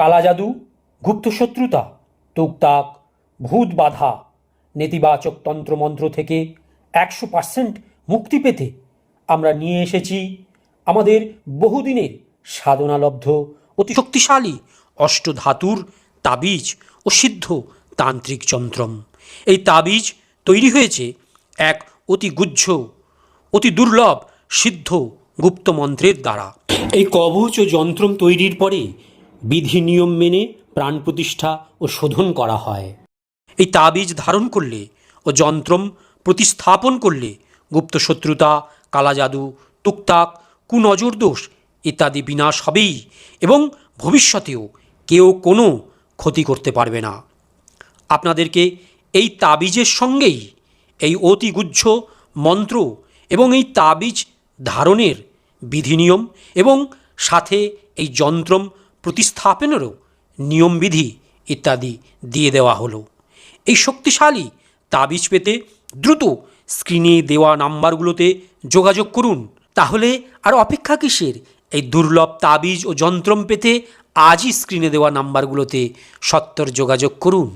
কালা জাদু, গুপ্ত শত্রুতা টুকটাক ভূত বাধা, নেতিবাচক তন্ত্রমন্ত্র থেকে একশো পার্সেন্ট মুক্তি পেতে আমরা নিয়ে এসেছি আমাদের বহুদিনের সাধনালব্ধ, অতি শক্তিশালী অষ্টধাতুর তাবিজ ও সিদ্ধ তান্ত্রিক যন্ত্রম। এই তাবিজ তৈরি হয়েছে এক অতি গুহ্য, অতি দুর্লভ সিদ্ধ গুপ্ত মন্ত্রের দ্বারা। এই কবচ ও যন্ত্রম তৈরির পরে বিধি নিয়ম মেনে প্রাণ প্রতিষ্ঠা ও শোধন করা হয়। এই তাবিজ ধারণ করলে ও যন্ত্রম প্রতিস্থাপন করলে গুপ্ত শত্রুতা কালাজাদু টুকটাক কুনজর দোষ ইত্যাদি বিনাশ হবেই এবং ভবিষ্যতেও কেউ কোনো ক্ষতি করতে পারবে না। আপনাদেরকে এই তাবিজের সঙ্গেই এই অতিগুচ্ছ মন্ত্র এবং এই তাবিজ ধারণের বিধিনিয়ম এবং সাথে এই যন্ত্রম প্রতিস্থাপনেরও নিয়মবিধি ইত্যাদি দিয়ে দেওয়া হলো। এই শক্তিশালী তাবিজ পেতে দ্রুত স্ক্রিনে দেওয়া নাম্বারগুলোতে যোগাযোগ করুন। তাহলে আর অপেক্ষা কিসের? এই দুর্লভ তাবিজ ও যন্ত্রম পেতে আজই স্ক্রিনে দেওয়া নাম্বারগুলোতে সত্তর যোগাযোগ করুন।